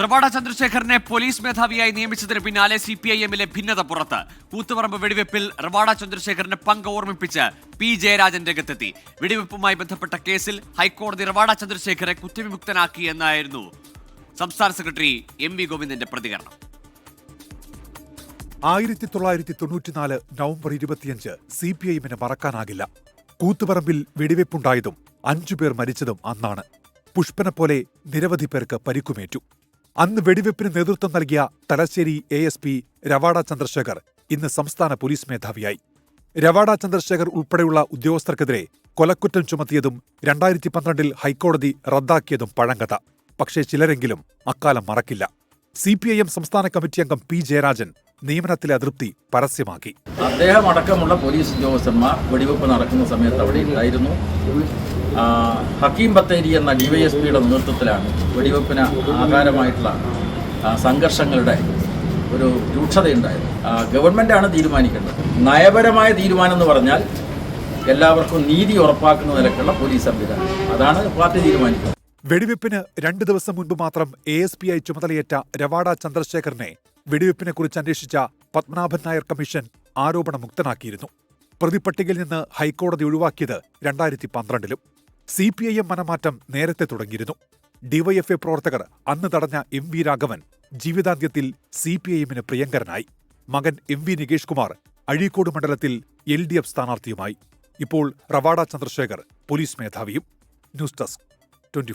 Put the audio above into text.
Ravada ചന്ദ്രശേഖരനെ police മേധാവിയായി നിയമിച്ചതിന് പിന്നാലെ C P I എമ്മിലെ ഭിന്നത പുറത്ത്. കൂത്തുപറമ്പ് വെടിവെപ്പിൽ റവാഡ ചന്ദ്രശേഖരന്റെ പങ്ക് ഓർമ്മിപ്പിച്ച് പി ജയരാജൻ രംഗത്തെത്തി. വെടിവെപ്പുമായി ബന്ധപ്പെട്ട കേസിൽ ഹൈക്കോടതി റവാഡ ചന്ദ്രശേഖരെ കുറ്റവിമുക്തനാക്കി എന്നായിരുന്നു സംസ്ഥാന സെക്രട്ടറി എം വി ഗോവിന്ദന്റെ പ്രതികരണം. ആയിരത്തി തൊള്ളായിരത്തി തൊണ്ണൂറ്റിനാല് നവംബർ ഇരുപത്തിയഞ്ച് സി പി ഐമിന് മറക്കാനാകില്ല. കൂത്തുപറമ്പിൽ വെടിവെപ്പുണ്ടായതും അഞ്ചുപേർ മരിച്ചതും അന്നാണ്. പുഷ്പനെ പോലെ നിരവധി പേർക്ക് പരിക്കുമേറ്റു. അന്ന് വെടിവെപ്പിന് നേതൃത്വം നൽകിയ Thalassery A S P Rawada Chandrasekhar ഇന്ന് സംസ്ഥാന പോലീസ് മേധാവിയായി. രവാഡ ചന്ദ്രശേഖർ ഉൾപ്പെടെയുള്ള ഉദ്യോഗസ്ഥർക്കെതിരെ കൊലക്കുറ്റം ചുമത്തിയതും രണ്ടായിരത്തി പന്ത്രണ്ടിൽ ഹൈക്കോടതി റദ്ദാക്കിയതും പഴങ്കഥ. പക്ഷേ ചിലരെങ്കിലും അക്കാലം മറക്കില്ല. സി പി ഐ എം സംസ്ഥാന കമ്മിറ്റി അംഗം പി ജയരാജൻ നിയമനത്തിലെ അതൃപ്തി പരസ്യമാക്കി. അദ്ദേഹം അടക്കമുള്ള പോലീസ് ഉദ്യോഗസ്ഥന്മാർ വെടിവെപ്പ് നടക്കുന്ന സമയത്ത് അവിടെ ഉണ്ടായിരുന്നു. ഹക്കീം ബത്തേരി എന്ന ഡിവൈഎസ്പിയുടെ നേതൃത്വത്തിലാണ് വെടിവെപ്പിന് ആധാരമായിട്ടുള്ള സംഘർഷങ്ങളുടെ ഒരു രൂക്ഷതയുണ്ടായത്. ഗവൺമെന്റ് ആണ് തീരുമാനിക്കേണ്ടത്. നയപരമായ തീരുമാനം എന്ന് പറഞ്ഞാൽ എല്ലാവർക്കും നീതി ഉറപ്പാക്കുന്ന നിലക്കുള്ള പോലീസ് സംവിധാനം. അതാണ് പാർട്ടി തീരുമാനിക്കുന്നത്. വെടിവെപ്പിന് രണ്ട് ദിവസം മുൻപ് മാത്രം എ എസ് പി ഐ ചുമതലയേറ്റ രവാഡ ചന്ദ്രശേഖരനെ വെടിവെപ്പിനെക്കുറിച്ച് അന്വേഷിച്ച പത്മനാഭൻ നായർ കമ്മീഷൻ ആരോപണമുക്തനാക്കിയിരുന്നു. പ്രതിപട്ടികയിൽ നിന്ന് ഹൈക്കോടതി ഒഴിവാക്കിയത് രണ്ടായിരത്തി പന്ത്രണ്ടിലും സി പി ഐ എം മനമാറ്റം നേരത്തെ തുടങ്ങിയിരുന്നു. ഡിവൈഎഫ്എ പ്രവർത്തകർ അന്ന് തടഞ്ഞ എം വി രാഘവൻ ജീവിതാന്ത്യത്തിൽ സി പി ഐ എമ്മിന് പ്രിയങ്കരനായി. മകൻ എം വി നികേഷ് കുമാർ അഴീക്കോട് മണ്ഡലത്തിൽ എൽ ഡി എഫ് സ്ഥാനാർത്ഥിയുമായി. ഇപ്പോൾ റവാഡ ചന്ദ്രശേഖർ പോലീസ് മേധാവിയും. News desk twenty